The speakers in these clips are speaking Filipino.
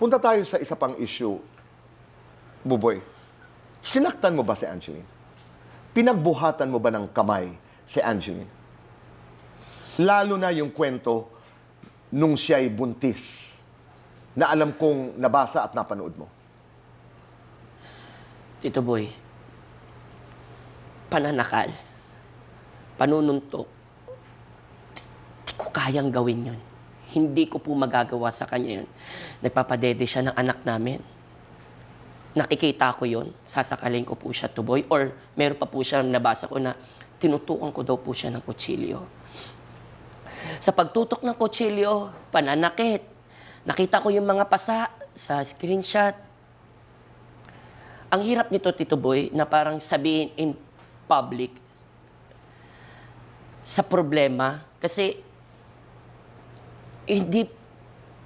punta tayo sa isa pang issue. Buboy, sinaktan mo ba si Angeline? Pinagbuhatan mo ba ng kamay si Angeline? Lalo na yung kwento nung siya'y buntis na alam kong nabasa at napanood mo. Tito Boy, pananakal, panununtok, di, ko kayang gawin yun. Hindi ko po magagawa sa kanya yun. Nagpapadede siya ng anak namin. Nakikita ko yun, sasakalin ko po siya to boy. Or meron pa po siya nabasa ko na tinutukan ko daw po siya ng kutsilyo. Sa pagtutok ng kutsilyo, pananakit. Nakita ko yung mga pasa sa screenshot. Ang hirap nito, Tito Boy, na parang sabihin in public sa problema kasi hindi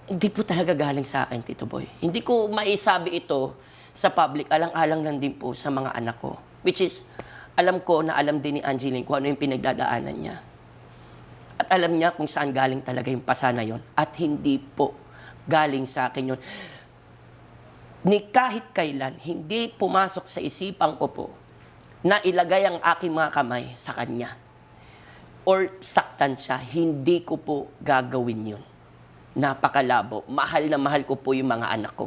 hindi po talaga galing sa akin, Tito Boy. Hindi ko maisabi ito sa public, alang-alang lang din po sa mga anak ko. Which is, alam ko na alam din ni Angeline kung ano yung pinagdadaanan niya. At alam niya kung saan galing talaga yung pasa na yon. At hindi po galing sa akin yon. Ni kahit kailan, hindi pumasok sa isipan ko po na ilagay ang aking mga kamay sa kanya. Or saktan siya, hindi ko po gagawin yun. Napakalabo. Mahal na mahal ko po yung mga anak ko.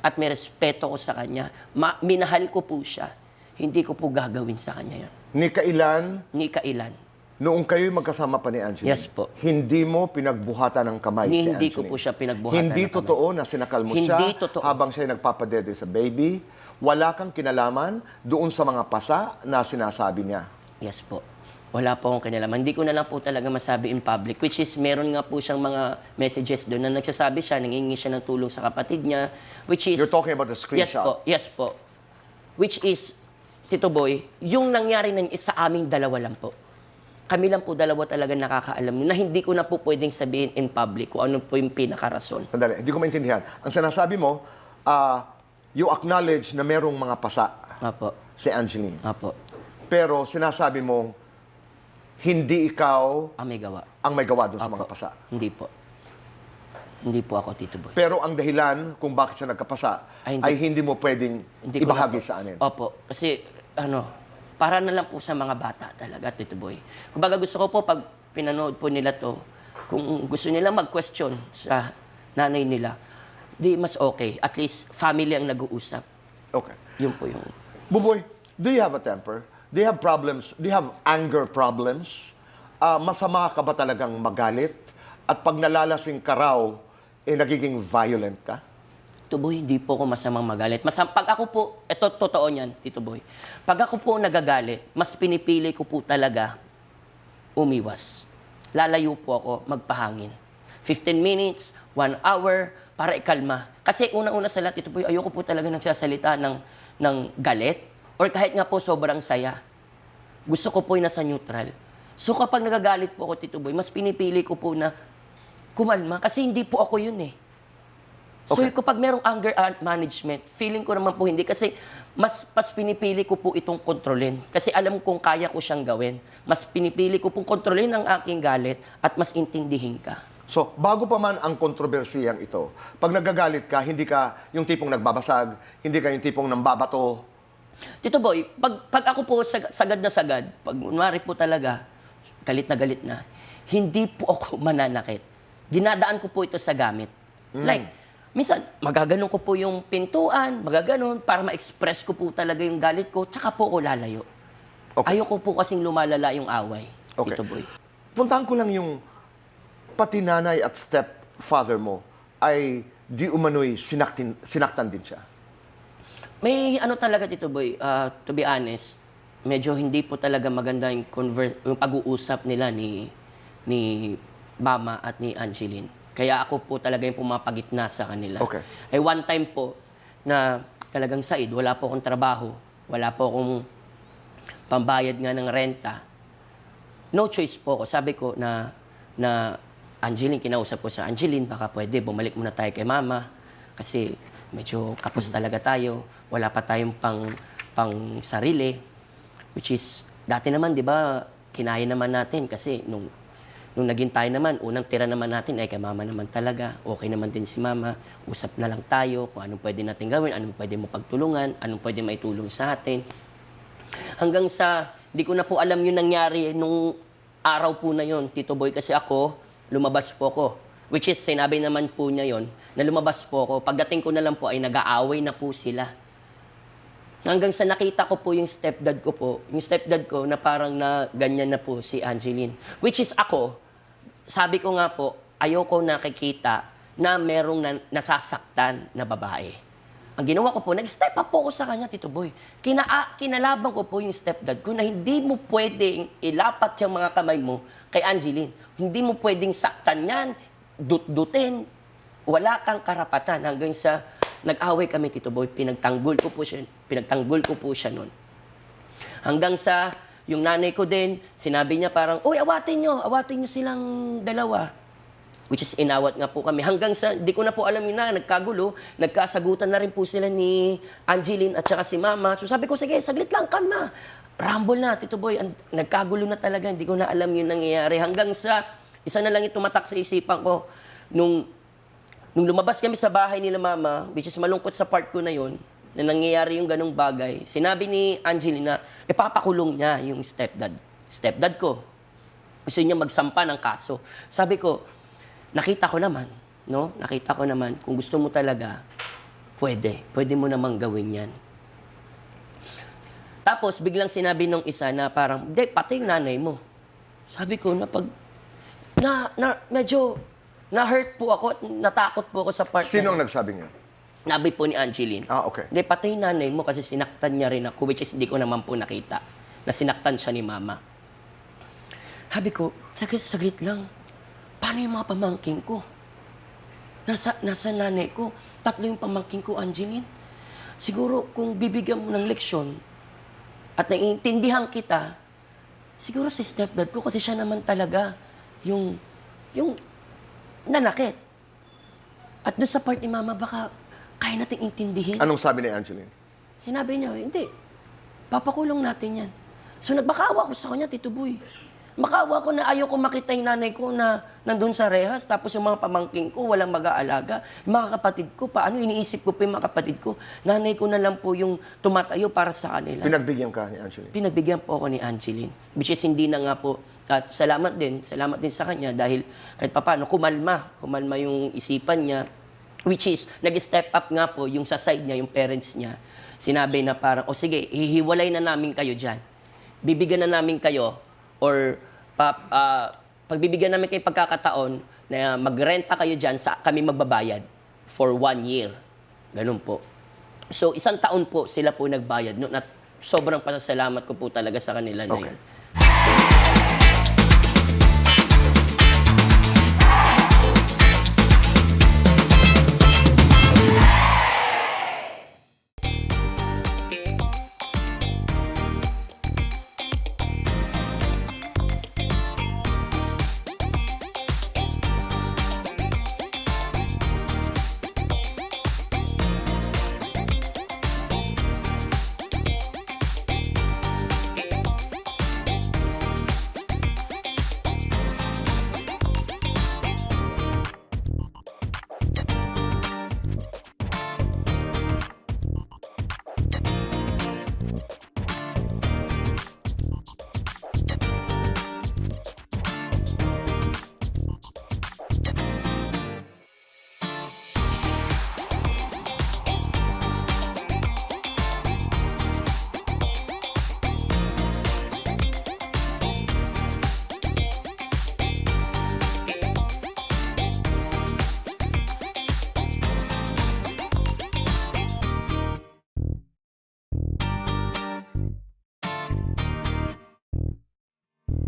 At may respeto ko sa kanya. Ma- minahal ko po siya. Hindi ko po gagawin sa kanya yun. Ni kailan, Ni kailan. noong kayo'y magkasama pa ni Angeline, Yes po. hindi mo pinagbuhatan ng kamay si Hindi ko Angeline? po siya pinagbuhatan Hindi ng kamay. totoo na sinakal mo siya Hindi totoo. habang siya nagpapadede sa baby. Wala kang kinalaman doon sa mga pasa na sinasabi niya. Yes po. Wala po akong kinalaman. Hindi ko na lang po talaga masabi in public. Which is, meron nga po siyang mga messages doon na nagsasabi siya, nangingi siya ng tulong sa kapatid niya. Which is... You're talking about the Yes screenshot. po, yes po. Which is, Tito Boy, yung nangyari ng isa aming dalawa lang po. Kami lang po dalawa talaga nakakaalam na hindi ko na po pwedeng sabihin in public kung ano po yung pinakarason. Sandali, hindi ko maintindihan. Ang sinasabi mo, ah, you acknowledge na merong mga pasa Apo, si Angeline. apo. Pero sinasabi mong hindi ikaw Ang may gawa. ang may gawa doon sa mga pasa. Hindi po. Hindi po ako, Tito Boy. Pero ang dahilan kung bakit siya nagkapasa Ay, ay hindi. hindi, mo pwedeng Hindi ko ibahagi po. sa amin. Opo. Kasi, ano, para na lang po sa mga bata talaga, Tito Boy. Kumbaga gusto ko po, pag pinanood po nila to, kung gusto nila mag-question sa nanay nila, di mas okay. At least, family ang nag-uusap. Okay. Yun po yung... Buboy, do you have a temper? You have problems? You have anger problems? Ah, masama ka ba talagang magalit? At pag nalalasing ka raw, eh nagiging violent ka? Tito Boy, hindi po ako masamang magalit. Masam, pag ako po, ito totoo niyan, Tito Boy. Pag ako po nagagalit, mas pinipili ko po talaga umiwas. Lalayo po ako, magpahangin. 15 minutes, 1 hour, para ikalma. Kasi una-una sa lahat, Tito Boy, ayoko po talaga nagsasalita ng, ng galit or kahit nga po sobrang saya. Gusto ko po yung nasa neutral. So kapag nagagalit po ako, Tito Boy, mas pinipili ko po na kumalma kasi hindi po ako yun eh. So Okay. kapag merong anger management, feeling ko naman po hindi kasi mas mas pinipili ko po itong kontrolin. Kasi alam kong kaya ko siyang gawin. Mas pinipili ko pong kontrolin ang aking galit at mas intindihin ka. So, bago pa man ang kontrobersiyang ito, pag nagagalit ka, hindi ka yung tipong nagbabasag, hindi ka yung tipong nambabato. Tito Boy, pag, pag ako po sag- sagad na sagad, pag unwari po talaga, galit na galit na, hindi po ako mananakit. Dinadaan ko po ito sa gamit. Like, minsan, magaganon ko po yung pintuan, magaganon, para ma-express ko po talaga yung galit ko, tsaka po ako lalayo. Okay. Ayoko po kasing lumalala yung away, Okay. Tito Boy. Puntahan ko lang yung pati nanay at stepfather mo ay di umano'y sinaktin, sinaktan din siya. May ano talaga Tito Boy, ah, to be honest, medyo hindi po talaga maganda yung, conver- yung pag-uusap nila ni ni Mama at ni Angeline. Kaya ako po talaga yung pumapagitna sa kanila. Okay. Ay one time po na talagang said, wala po akong trabaho, wala po akong pambayad nga ng renta. No choice po ako. Sabi ko na na Angeline, kinausap ko sa Angeline, baka pwede, bumalik muna tayo kay mama. Kasi medyo kapos talaga tayo. Wala pa tayong pang, pang sarili. Which is, dati naman, di ba, kinaya naman natin kasi nung, Nung naging tayo naman, unang tira naman natin ay kay mama naman talaga. Okay naman din si mama. Usap na lang tayo kung anong pwede natin gawin, anong pwede mo pagtulungan, anong pwede maitulong sa atin. Hanggang sa, di ko na po alam yung nangyari nung araw po na yon Tito Boy, kasi ako, lumabas po ko. Which is, sinabi naman po niya yon na lumabas po ko. Pagdating ko na lang po ay nag-aaway na po sila. Hanggang sa nakita ko po yung stepdad ko po, yung stepdad ko na parang na ganyan na po si Angeline. Which is ako, sabi ko nga po, ayoko nakikita na merong na, nasasaktan na babae. Ang ginawa ko po, nag-step up po ako sa kanya, Tito Boy. Kina, ah, kinalaban ko po yung stepdad ko na hindi mo pwedeng ilapat yung mga kamay mo kay Angeline. Hindi mo pwedeng saktan yan, dut-dutin. Wala kang karapatan hanggang sa nag-away kami, Tito Boy. Pinagtanggol ko po siya, pinagtanggol ko po siya noon. Hanggang sa yung nanay ko din, sinabi niya parang, Uy, awatin nyo, awatin nyo silang dalawa. Which is inawat nga po kami. Hanggang sa, di ko na po alam yun na, nagkagulo, nagkasagutan na rin po sila ni Angeline at saka si Mama. So sabi ko, sige, saglit lang, kalma. Rumble na, Tito Boy. Nagkagulo na talaga, hindi ko na alam yung nangyayari. Hanggang sa, isa na lang yung tumatak sa isipan ko, nung Nung lumabas kami sa bahay nila mama, which is malungkot sa part ko na yon, na nangyayari yung ganong bagay, sinabi ni Angelina, ipapakulong niya yung stepdad. Stepdad ko. Gusto niya magsampa ng kaso. Sabi ko, nakita ko naman, no? Nakita ko naman, kung gusto mo talaga, pwede. Pwede mo namang gawin yan. Tapos, biglang sinabi nung isa na parang, hindi, pati yung nanay mo. Sabi ko, na pag, na, na, medyo, na-hurt po ako at natakot po ako sa part Sino ang na, nagsabi niya? nabi po ni Angeline. Ah, okay. Hindi, pati yung nanay mo kasi sinaktan niya rin ako, which is hindi ko naman po nakita na sinaktan siya ni mama. Sabi ko, saglit, saglit lang. Paano yung mga pamangking ko? Nasa, nasa nanay ko. Tatlo yung pamangking ko, Angeline. Siguro kung bibigyan mo ng leksyon at naiintindihan kita, siguro si stepdad ko kasi siya naman talaga yung, yung nanakit. At doon sa part ni mama, baka kaya nating intindihin. Anong sabi ni Angeline? Sinabi niya, hindi. Papakulong natin yan. So nagbakawa ko sa kanya, Tito Boy. Makawa ko na ayaw ko makita yung nanay ko na nandun sa rehas, tapos yung mga pamangking ko, walang mag-aalaga. Yung mga kapatid ko, paano iniisip ko pa yung mga kapatid ko? Nanay ko na lang po yung tumatayo para sa kanila. Pinagbigyan ka ni Angeline? Pinagbigyan po ako ni Angeline. Which is hindi na nga po, at salamat din, salamat din sa kanya dahil kahit papano, kumalma. Kumalma yung isipan niya. Which is, nag-step up nga po yung sa side niya, yung parents niya. Sinabi na parang, o sige, hihiwalay na namin kayo dyan. Bibigyan na namin kayo or pa, ah, pagbibigyan namin kayo pagkakataon na magrenta kayo dyan sa kami magbabayad for one year. Ganun po. So, isang taon po sila po nagbayad. No, at sobrang pasasalamat ko po talaga sa kanila na Okay. yun. день.